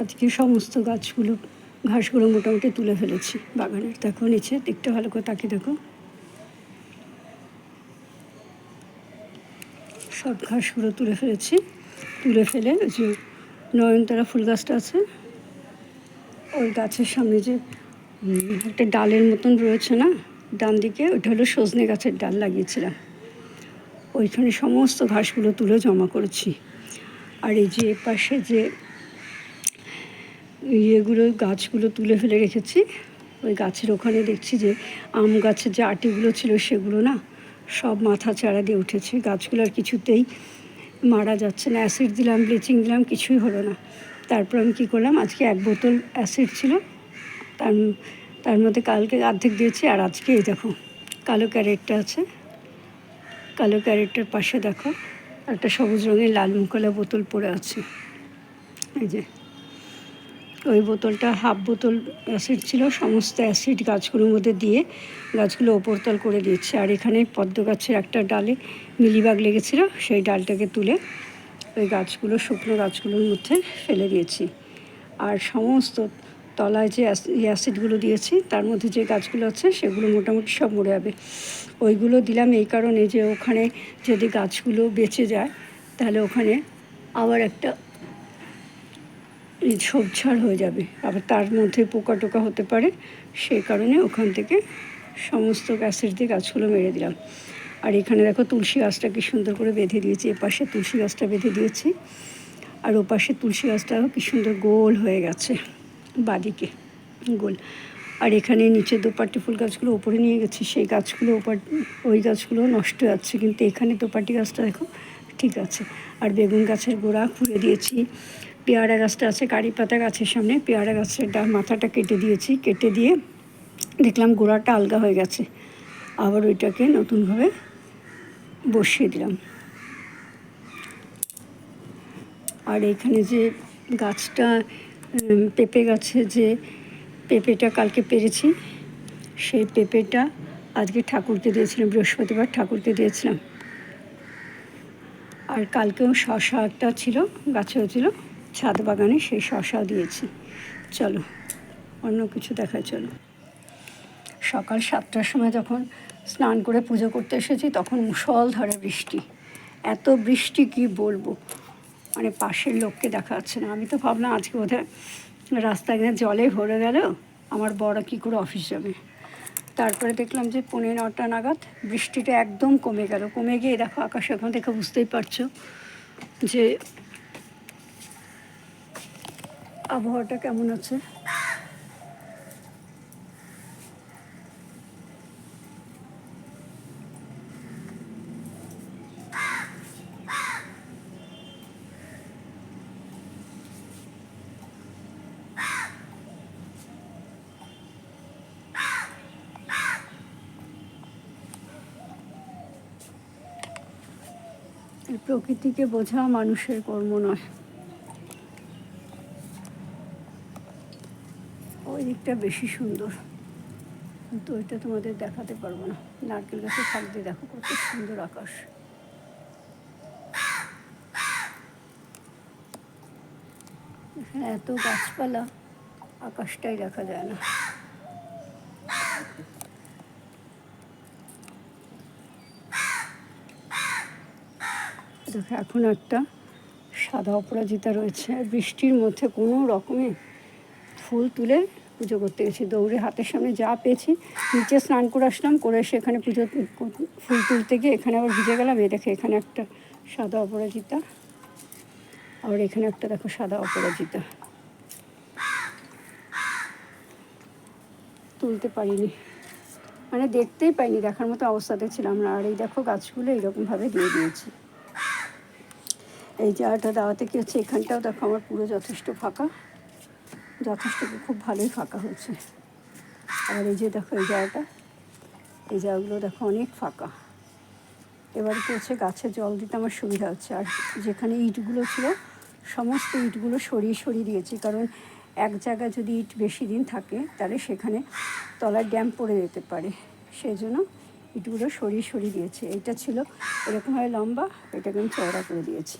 আজকে সমস্ত গাছগুলো, ঘাসগুলো মোটামুটি তুলে ফেলেছি বাগানের। দেখো নিচে দিকটা ভালো করে তাকিয়ে দেখো। সব ঘাসগুলো তুলে ফেলেছি। তুলে ফেলে যে নয়নতারা ফুল গাছটা আছে। ওই গাছের সামনে যে একটা ডালের মতন রয়েছে না, ডান দিকে, ওইটা হলো সজনে গাছের ডাল লাগিয়েছিলাম। ওইখানে সমস্ত ঘাসগুলো তুলে জমা করেছি। আর এই যে পাশে যে ইয়েগুলো, গাছগুলো তুলে ফেলে রেখেছি। ওই গাছের ওখানে দেখছি যে আম গাছের যে আটিগুলো ছিল সেগুলো না সব মাথা চাড়া দিয়ে উঠেছে। গাছগুলো আর কিছুতেই মারা যাচ্ছে না। অ্যাসিড দিলাম, ব্লিচিং দিলাম, কিছুই হলো না। তারপর আমি কী করলাম, আজকে এক বোতল অ্যাসিড ছিল। তার তার মধ্যে কালকে অর্ধেক দিয়েছি আর আজকে এই দেখো, কালো ক্যারেটটা আছে। কালো ক্যারেটটার পাশে দেখো, একটা সবুজ রঙের লাল মুখলা বোতল পড়ে আছে। এই যে। ওই বোতলটা হাফ বোতল অ্যাসিড ছিল, সমস্ত অ্যাসিড গাছগুলোর মধ্যে দিয়ে গাছগুলো ওপরতল করে দিচ্ছে আর এখানে পদ্ম গাছের একটা ডালে মিলিবাগ লেগেছিল, সেই ডালটাকে তুলে ওই গাছগুলো, শুকনো গাছগুলোর মধ্যে ফেলে দিয়েছি। আর সমস্ত তলায় যে অ্যাস- অ্যাসিডগুলো দিয়েছি, তার মধ্যে যে গাছগুলো আছে, সেগুলো মোটামুটি সব মরে যাবে। ওইগুলো দিলাম এই কারণে যে ওখানে যদি গাছগুলো বেঁচে যায়, তাহলে ওখানে আবার একটা এই ঝোপঝাড় হয়ে যাবে। আবার তার মধ্যে পোকা টোকা হতে পারে, সেই কারণে ওখান থেকে সমস্ত গাছের দিয়ে গাছগুলো মেরে দিলাম। আর এখানে দেখো তুলসী গাছটা কি সুন্দর করে বেঁধে দিয়েছি, এপাশে তুলসী গাছটা বেঁধে দিয়েছি, আর ওপাশে তুলসী গাছটাও কি সুন্দর গোল হয়ে গেছে, বাদিকে গোল। আর এখানে নিচে দোপাটি ফুল গাছগুলো ওপরে নিয়ে গেছি, সেই গাছগুলো ওপার, ওই গাছগুলো নষ্ট যাচ্ছে, কিন্তু এখানে দোপাটি গাছটা দেখো ঠিক আছে। আর বেগুন গাছের গোড়া খুঁড়ে দিয়েছি পেয়ারা গাছটা আছে, কারি পাতা গাছের সামনে। পেয়ারা গাছের মাথাটা কেটে দিয়েছি। কেটে দিয়ে দেখলাম গোড়াটা আলগা হয়ে গেছে। আবার ওইটাকে নতুনভাবে বসিয়ে দিলাম। আর এখানে যে গাছটা পেঁপে গাছে যে পেঁপেটা কালকে পেরেছি, সেই পেঁপেটা আজকে ঠাকুরকে দিয়েছিলাম, বৃহস্পতিবার ঠাকুরকে দিয়েছিলাম। আর কালকেও শশা একটা ছিল, গাছেও ছিল। ছাদ বাগানে সেই শশাও দিয়েছি। চলো, অন্য কিছু দেখা চলো। সকাল সাতটার সময় যখন স্নান করে পুজো করতে এসেছি, তখন মুসলধারে বৃষ্টি। এত বৃষ্টি, কি বলব? মানে পাশের লোককে দেখা যাচ্ছে না। আমি তো ভাবলাম আজকে বোধহয় রাস্তায় জলে ভরে গেল, আমার বড় কী করে অফিস যাবে? তারপরে দেখলাম যে পৌনে নটা নাগাদ বৃষ্টিটা একদম কমে গেল। কমে গিয়ে দেখো আকাশ এখন দেখে বুঝতেই পারছ যে আবহাওয়াটা কেমন আছে? প্রকৃতিকে বোঝা মানুষের কর্ম নয়। ওই দিকটা বেশি সুন্দর। কিন্তু ওইটা তোমাদের দেখাতে পারব না। নারকেল ফাঁক দিয়ে দেখো কত সুন্দর আকাশ। এখানে এত গাছপালা, আকাশটাই দেখা যায় না। দেখো, এখন একটা সাদা অপরাজিতা রয়েছে। বৃষ্টির মধ্যে কোনো রকমে ফুল তুলে পুজো করতে গেছি, দৌড়ে হাতের সামনে যা পেয়েছি, নিচে স্নান করে আসলাম, করে এসে এখানে পুজো ফুল তুলতে গিয়ে এখানে আবার ভিজে গেলাম। এই দেখে এখানে একটা সাদা অপরাজিতা আর এখানে একটা দেখো সাদা অপরাজিতা। তুলতে পারিনি। মানে দেখতেই পাইনি, দেখার মতো অবস্থাতে ছিলাম না। আর এই দেখো গাছগুলো এইরকমভাবে দিয়ে দিয়েছি। এই জায়গাটা দাওয়াতে কি হচ্ছে, এখানটাও দেখো আমার পুরো যথেষ্ট ফাঁকা। যথেষ্ট খুব ভালোই ফাঁকা হয়েছে আর এই যে দেখো, এই জায়গাটা, এই জায়গাগুলো দেখো অনেক ফাঁকা। এবার কি হচ্ছে গাছে জল দিতে আমার সুবিধা হচ্ছে। আর যেখানে ইটগুলো ছিল, সমস্ত ইটগুলো সরিয়ে সরিয়ে দিয়েছি। কারণ এক জায়গায় যদি ইট বেশি দিন থাকে, তাহলে সেখানে তলার ড্যাম পড়ে যেতে পারে। সেই জন্য ইটগুলো সরিয়ে সরিয়ে দিয়েছে। এইটা ছিল এরকমভাবে লম্বা, এটাকে আমি চওড়া করে দিয়েছি।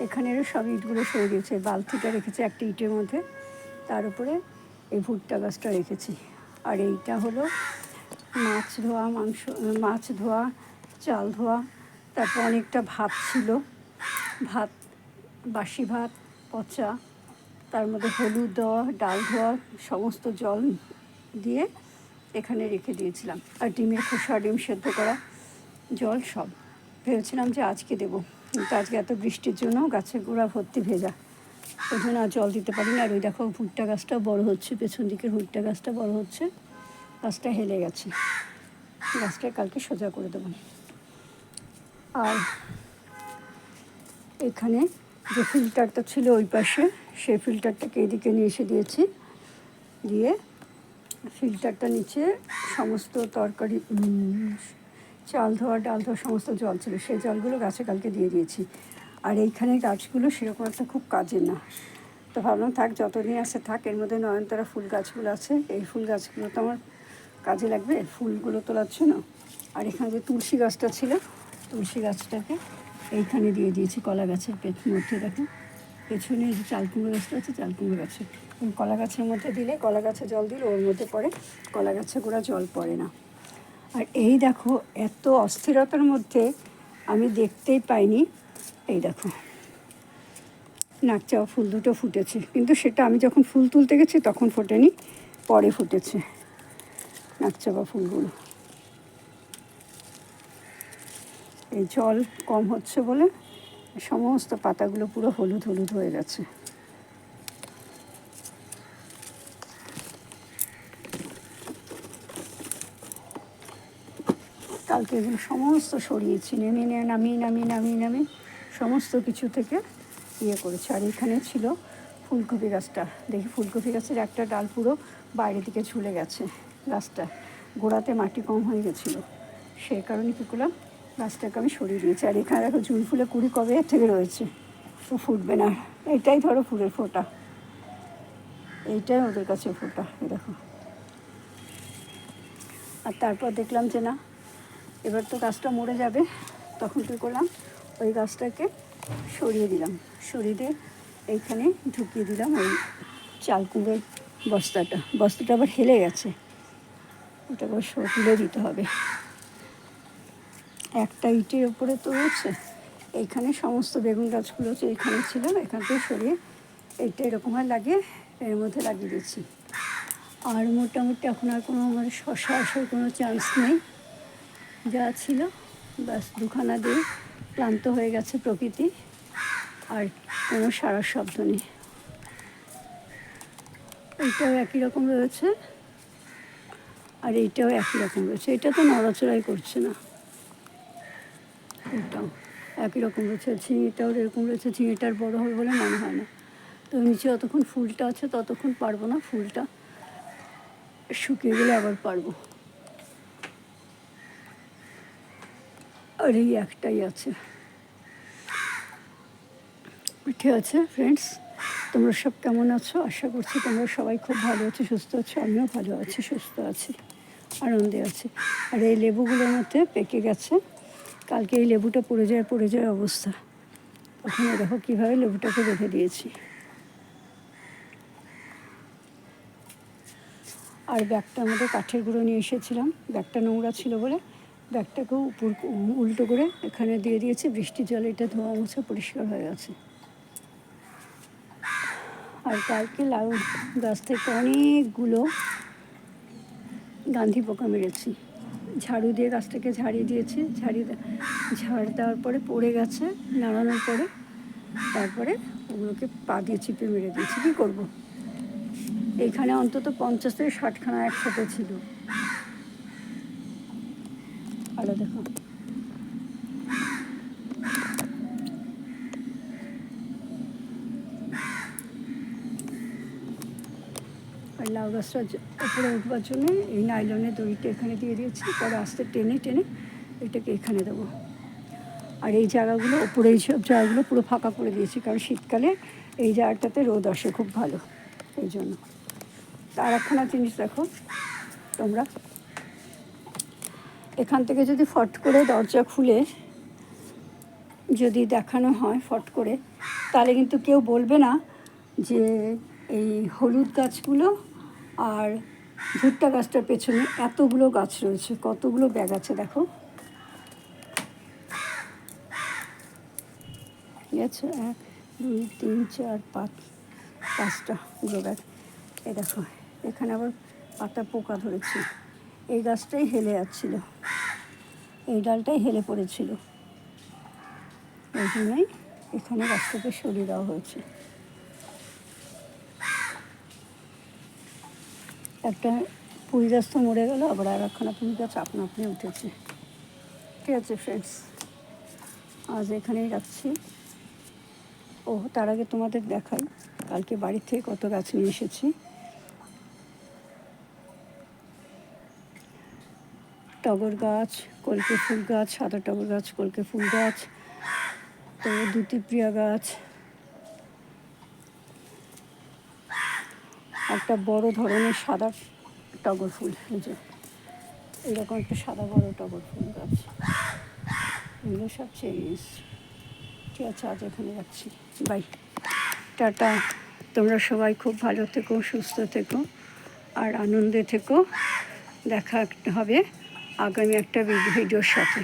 এখানেরও সব ইটগুলো সরিয়ে দিয়েছে। বালতিটা রেখেছে একটা ইটের মধ্যে। তার উপরে এই ভুট্টা গাছটা রেখেছি। আর এইটা হলো মাছ ধোয়া, মাংস, মাছ ধোয়া, চাল ধোয়া, তারপর অনেকটা ভাত ছিল। ভাত, বাসি ভাত, পচা, তার মধ্যে হলুদ দেওয়া, ডাল ধোয়া, সমস্ত জল দিয়ে এখানে রেখে দিয়েছিলাম। আর ডিমের খোসা, ডিম সেদ্ধ করা জল সব। ভেবেছিলাম যে আজকে দেবো, কিন্তু আজকে এত বৃষ্টির জন্য গাছের গোড়া ভর্তি ভেজা। জন্য আর জল দিতে পারিনি। আর ওই দেখো ভুট্টা গাছটাও বড় হচ্ছে, পেছন দিকের ভুট্টা গাছটা বড় হচ্ছে। গাছটা হেলে গেছে। গাছটা কালকে সোজা করে দেবো। আর এখানে যে ফিল্টারটা ছিল ওই পাশে, সেই ফিল্টারটাকে এদিকে নিয়ে এসে দিয়েছি। দিয়ে ফিল্টারটা নিচে সমস্ত তরকারি চাল ধোয়া, ডাল ধোয়া, সমস্ত জল ছিল। সেই জলগুলো গাছে কালকে দিয়ে দিয়েছি। আর এইখানে গাছগুলো সেরকম একটা খুব কাজে না। তো ভাবলাম থাক যত যতদিন আছে থাক, এর মধ্যে নয়নতারা ফুল গাছগুলো আছে। এই ফুল গাছগুলো তো আমার কাজে লাগবে। ফুলগুলো তোলার জন্য। আর এখানে যে তুলসী গাছটা ছিল, তুলসী গাছটাকে এইখানে দিয়ে দিয়েছি কলা গাছের মধ্যে দেখো পেছনে যে চাল কুমড়ো গাছটা আছে, চাল কুমড়ো গাছে। কলা গাছের মধ্যে দিলে, কলা গাছে জল দিলে ওর মধ্যে পড়ে, কলা গাছে গোড়া জল পড়ে না। আর এই দেখো, এত অস্থিরতার মধ্যে আমি দেখতেই পাইনি এই দেখো। নাকচাওয়া ফুল দুটো ফুটেছে। কিন্তু সেটা আমি যখন ফুল তুলতে গেছি, তখন ফোটেনি, পরে ফুটেছে নাকচাপা ফুলগুলো। এই জল কম হচ্ছে বলে সমস্ত পাতাগুলো পুরো হলুদ হলুদ হয়ে গেছে। কালকে এগুলো সমস্ত সরিয়েছি নেমে, নামিয়ে নামিয়ে নামিয়ে নামিয়ে। সমস্ত কিছু থেকে ইয়ে করেছে। আর এখানে ছিল ফুলকপি গাছটা। দেখি ফুলকপি গাছের একটা ডাল পুরো বাইরের দিকে ঝুলে গেছে গাছটা। গোড়াতে মাটি কম হয়ে গেছিল। সেই কারণে কী করলাম, গাছটাকে আমি সরিয়ে দিয়েছি। আর এখানে দেখো জুঁই ফুলে কুড়ি কবে থেকে রয়েছে? তো ফুটবে না। এটাই ধরো ফুলের ফোটা। এইটাই ওদের কাছে ফোটা দেখো। আর তারপর দেখলাম যে না, এবার তো গাছটা মরে যাবে। তখন কী করলাম ওই গাছটাকে সরিয়ে দিলাম। সরিয়ে এইখানে ঢুকিয়ে দিলাম ওই চাল কুমড়োর বস্তাটা। বস্তাটা আবার হেলে গেছে। ওটা আবার তুলে দিতে হবে। একটা ইটের ওপরে তো রয়েছে। এইখানে সমস্ত বেগুন গাছগুলো যে এখানে ছিল, এখান থেকে সরিয়ে এইটা এরকমভাবে লাগিয়ে এর মধ্যে লাগিয়ে দিয়েছি আর মোটামুটি এখন আর কোনো আমার শশা আসার কোনো চান্স নেই। যা ছিল, ব্যাস দুখানা দিয়ে ক্লান্ত হয়ে গেছে প্রকৃতি আর কোনো সারা শব্দ নেই। এইটাও একই রকম রয়েছে আর এইটাও একই রকম রয়েছে। এটা তো নড়াচড়াই করছে না। এটাও একই রকম রয়েছে। ঝিঙেটাও এরকম রয়েছে। ঝিঙেটার বড় হবে বলে মনে হয় না। তো নিচে যতক্ষণ ফুলটা আছে ততক্ষণ পারব না ফুলটা। শুকিয়ে গেলে আবার পারব। আর এই একটাই আছে। ঠিক আছে ফ্রেন্ডস তোমরা সব কেমন আছো? আশা করছি তোমরা সবাই খুব ভালো আছো, সুস্থ আছো। আমিও ভালো আছি, সুস্থ আছি, আনন্দে আছি। আর এই লেবুগুলোর মধ্যে পেকে গেছে। কালকে এই লেবুটা পড়ে যায় পড়ে যায় অবস্থা। ওখানে দেখো কীভাবে লেবুটাকে রেখে দিয়েছি। আর ব্যাগটা আমাদের কাঠের গুঁড়ো নিয়ে এসেছিলাম। ব্যাগটা নোংরা ছিল বলে ব্যাগটাকেও উপর উল্টো করে এখানে দিয়ে দিয়েছি। বৃষ্টির জলে এটা ধোয়া মুছে পরিষ্কার হয়ে গেছে। আর কালকে লাউ গাছ থেকে অনেকগুলো গান্ধি পোকা মেরেছি। ঝাড়ু দিয়ে গাছটাকে ঝাড়িয়ে দিয়েছি। ঝাড়িয়ে ঝাড় দেওয়ার পরে পড়ে গেছে নাড়ানোর পরে। তারপরে ওগুলোকে পা দিয়ে চিপে মেরে দিয়েছি। কী করব? এইখানে অন্তত পঞ্চাশ থেকে ষাটখানা একসাথে ছিল। আলো দেখো। আর লাউ গাছটা উপরে উঠবার জন্য এই নাইলনের দড়িটা এখানে দিয়ে দিয়েছি, পরে আস্তে টেনে টেনে এটাকে এখানে দেবো। আর এই জায়গাগুলো ওপরে এই সব জায়গাগুলো পুরো ফাঁকা করে দিয়েছি, কারণ শীতকালে এই জায়গাটাতে রোদ আসে খুব ভালো, এই জন্য। আর একখানা জিনিস দেখো, তোমরা এখান থেকে যদি ফট করে দরজা খুলে যদি দেখানো হয় ফট করে, তাহলে কিন্তু কেউ বলবে না যে এই হলুদ গাছগুলো আর ভুট্টা গাছটার পেছনে এতগুলো গাছ রয়েছে, কতগুলো ব্যাগ আছে দেখো। ঠিক আছে? এক, দুই, তিন, চার, পাঁচ, পাঁচটা গ্রো ব্যাগ। এই দেখো, এখানে আবার পাতা পোকা ধরেছে। এই গাছটাই হেলে যাচ্ছিল। এই ডালটাই হেলে পড়েছিল। ওই জন্যই এখানে গাছটাকে সরিয়ে দেওয়া হয়েছে। একটা পুঁই গাছ তো মরে গেল, আবার আর একখানা পুঁই গাছ আপনা আপনি উঠেছে। ঠিক আছে ফ্রেন্ডস আজ এখানেই রাখছি। ও, তার আগে তোমাদের দেখাই, কালকে বাড়ির থেকে কত গাছ নিয়ে এসেছি। টগর গাছ, কলকে ফুল গাছ, সাদা টগর গাছ, কলকে ফুল গাছ, তো দ্যুতিপ্রিয়া গাছ। একটা বড় ধরনের সাদা টগর ফুল যে, এরকম একটা সাদা বড় টগর ফুল গাছ। এগুলো সব চেরিস ঠিক আছে, আজ এখানে যাচ্ছি বাই। টাটা। তোমরা সবাই খুব ভালো থেকো, সুস্থ থেকো, আর আনন্দে থেকো। দেখা হবে আগামী একটা ভিডিওর সাথে।